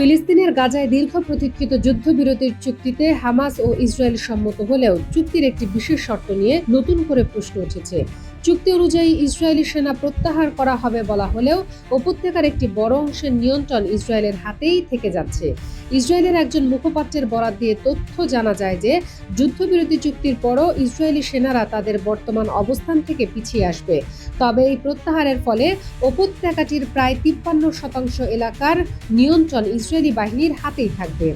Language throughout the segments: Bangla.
ফিলিস্তিনের গাজায় দীর্ঘ প্রতীক্ষিত যুদ্ধবিরতির চুক্তিতে হামাস ও ইসরায়েল সম্মত হলেও চুক্তির একটি বিশেষ শর্ত নিয়ে নতুন করে প্রশ্ন উঠেছে। চুক্তি অনুযায়ী ইসরায়েলি সেনা প্রত্যাহার করা হবে বলা হলেও উপত্যকার একটি বড় অংশের নিয়ন্ত্রণ ইসরায়েলের হাতেই থেকে যাচ্ছে। ইসরায়েলের একজন মুখপাত্রের বরাত দিয়ে তথ্য জানা যায় যে, যুদ্ধবিরতি চুক্তির পরও ইসরায়েলি সেনারা তাদের বর্তমান অবস্থান থেকে পিছিয়ে আসবে। তবে এই প্রত্যাহারের ফলে উপত্যকাটির প্রায় তিপ্পান্ন শতাংশ এলাকার নিয়ন্ত্রণ ইসরায়েলি বাহিনীর হাতেই থাকবে।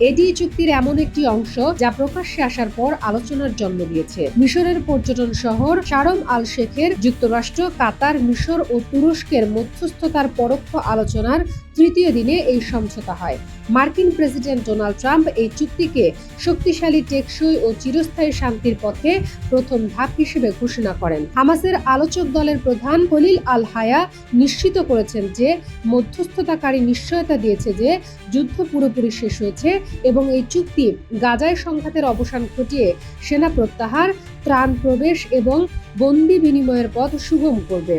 এটি চুক্তির এমন একটি অংশ যা প্রকাশ্যে আসার পর আলোচনার জন্ম দিয়েছে। মিশরের পর্যটন শহর শারম আল শেখের যুক্তরাষ্ট্র, কাতার, মিশর ও তুরস্কের মধ্যস্থতার পরোক্ষ আলোচনার তৃতীয় দিনে এই সমঝোতা হয়। মার্কিন প্রেসিডেন্ট ডোনাল্ড ট্রাম্প এই চুক্তিকে শক্তিশালী, টেকসই ও চিরস্থায়ী শান্তির পথে প্রথম ধাপ হিসেবে ঘোষণা করেন। হামাসের আলোচক দলের প্রধান খলিল আল হায়া নিশ্চিত করেছেন যে, মধ্যস্থতাকারী নিশ্চয়তা দিয়েছে যে, যুদ্ধ পুরোপুরি শেষ হয়েছে এবং এই চুক্তি গাজায় সংঘাতের অবসান ঘটিয়ে সেনা প্রত্যাহার, ত্রাণ প্রবেশ এবং বন্দি বিনিময়ের পথ সুগম করবে।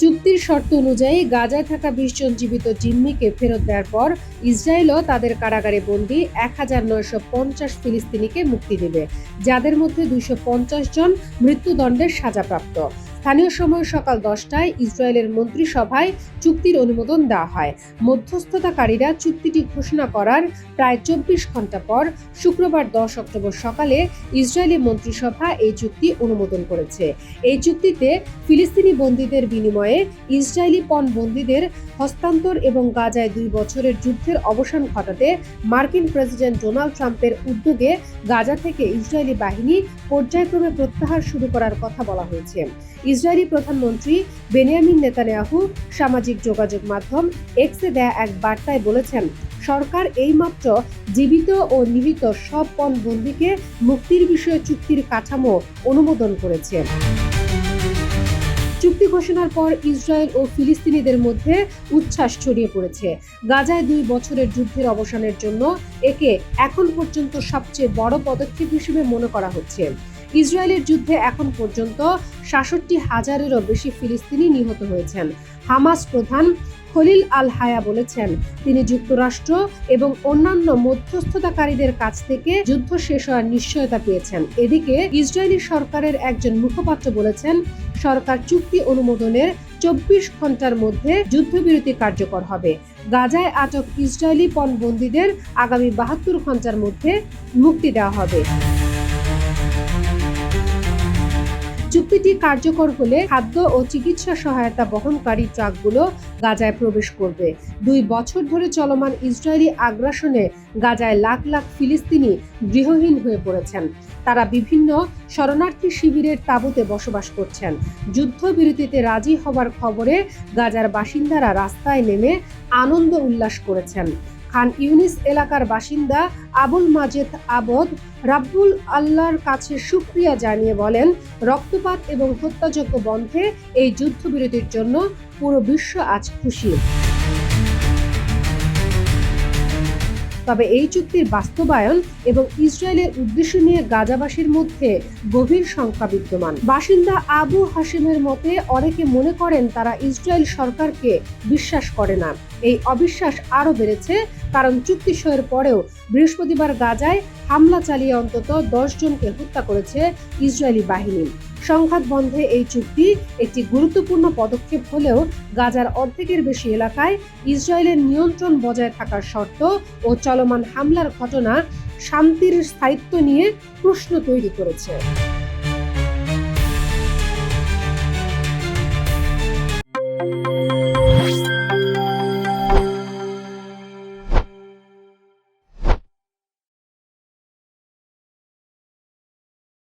চুক্তির শর্ত অনুযায়ী গাজায় থাকা বিশ জন জীবিত জিম্মিকে ফেরত দেওয়ার পর ইসরায়েলও তাদের কারাগারে বন্দী এক হাজার নয়শো পঞ্চাশ ফিলিস্তিনিকে মুক্তি দেবে, যাদের মধ্যে দুইশো পঞ্চাশ জন মৃত্যুদণ্ডের সাজাপ্রাপ্ত। স্থানীয় সময় সকাল দশটায় ইসরায়েলের মন্ত্রিসভায় চুক্তির অনুমোদন দেওয়া হয়। মধ্যস্থতাকারীরা চুক্তিটি ঘোষণা করার প্রায় চব্বিশ ঘণ্টা পর শুক্রবার দশ অক্টোবর সকালে ইসরায়েলি মন্ত্রিসভা এই চুক্তি অনুমোদন করেছে। এই চুক্তিতে ফিলিস্তিনি বন্দীদের বিনিময়ে ইসরায়েলি পণ বন্দীদের হস্তান্তর এবং গাজায় দুই বছরের যুদ্ধের অবসান ঘটাতে মার্কিন প্রেসিডেন্ট ডোনাল্ড ট্রাম্পের উদ্যোগে গাজা থেকে ইসরায়েলি বাহিনী পর্যায়ক্রমে প্রত্যাহার শুরু করার কথা বলা হয়েছে। ইসরায়েলি প্রধানমন্ত্রী বেনিয়ামিন নেতানিয়াহু সামাজিক যোগাযোগ মাধ্যম এক্সে দেয়া এক বার্তায় বলেছেন, সরকার এইমাত্র জীবিত ও নিহত সব পণবন্দীকে মুক্তির বিষয়ে চুক্তির কাঠামো অনুমোদন করেছে। চুক্তি ঘোষণার পর ইসরায়েল ও ফিলিস্তিনিদের মধ্যে উচ্ছ্বাস ছড়িয়ে পড়েছে। গাজায় দুই বছরের যুদ্ধের অবসানের জন্য একে এখন পর্যন্ত সবচেয়ে বড় পদক্ষেপ হিসেবে মনে করা হচ্ছে। ইসরায়েলের যুদ্ধে এখন পর্যন্ত সাতষট্টি হাজারেরও বেশি ফিলিস্তিনি নিহত হয়েছেন। হামাস প্রধান খলিল আল হায়া বলেছেন, তিনি যুক্তরাষ্ট্র এবং অন্যান্য মধ্যস্থতাকারীদের কাছ থেকে যুদ্ধ শেষ হওয়ার নিশ্চয়তা পেয়েছেন। এদিকে ইসরায়েলি সরকারের একজন মুখপাত্র বলেছেন, সরকার চুক্তি অনুমোদনের চব্বিশ ঘণ্টার মধ্যে যুদ্ধবিরতি কার্যকর হবে। গাজায় আটক ইসরায়েলি পণবন্দীদের আগামী বাহাত্তর ঘণ্টার মধ্যে মুক্তি দেওয়া হবে। চুক্তিটি কার্যকর হলে খাদ্য ও চিকিৎসা সহায়তা বহনকারী ট্রাকগুলো গাজায় প্রবেশ করবে। দুই বছর ধরে চলমান ইসরায়েলি আগ্রাসনে গাজায় লাখ লাখ ফিলিস্তিনি গৃহহীন হয়ে পড়েছেন। তারা বিভিন্ন শরণার্থী শিবিরের তাঁবুতে বসবাস করছেন। যুদ্ধবিরতিতে রাজি হবার খবরে গাজার বাসিন্দারা রাস্তায় নেমে আনন্দ উল্লাস করেছেন। খান ইউনিস এলাকার বাসিন্দা আবুল মাজেদ আবদ রাব্বুল আল্লাহর কাছে সুক্রিয়া জানিয়ে বলেন, রক্তপাত এবং হত্যাযজ্ঞ বন্ধে এই যুদ্ধবিরতির জন্য পুরো বিশ্ব আজ খুশি। তবে এই চুক্তির বাস্তবায়ন এবং ইসরায়েলের উদ্দেশ্য নিয়ে গাজাবাসীর মধ্যে গভীর শঙ্কা বিদ্যমান। বাসিন্দা আবু হাসিমের মতে, অনেকে মনে করেন তারা ইসরায়েল সরকারকে বিশ্বাস করে না। এই অবিশ্বাস আরও বেড়েছে কারণ চুক্তি সইয়ের পরেও বৃহস্পতিবার গাজায় হামলা চালিয়ে অন্তত দশ জনকে হত্যা করেছে ইসরায়েলি বাহিনী। সংঘাত বন্ধে এই চুক্তি একটি গুরুত্বপূর্ণ পদক্ষেপ হলেও গাজার অর্ধেকের বেশি এলাকায় ইসরায়েলের নিয়ন্ত্রণ বজায় থাকার শর্ত ও চলমান হামলার ঘটনা শান্তির স্থায়িত্ব নিয়ে প্রশ্ন তৈরি করেছে।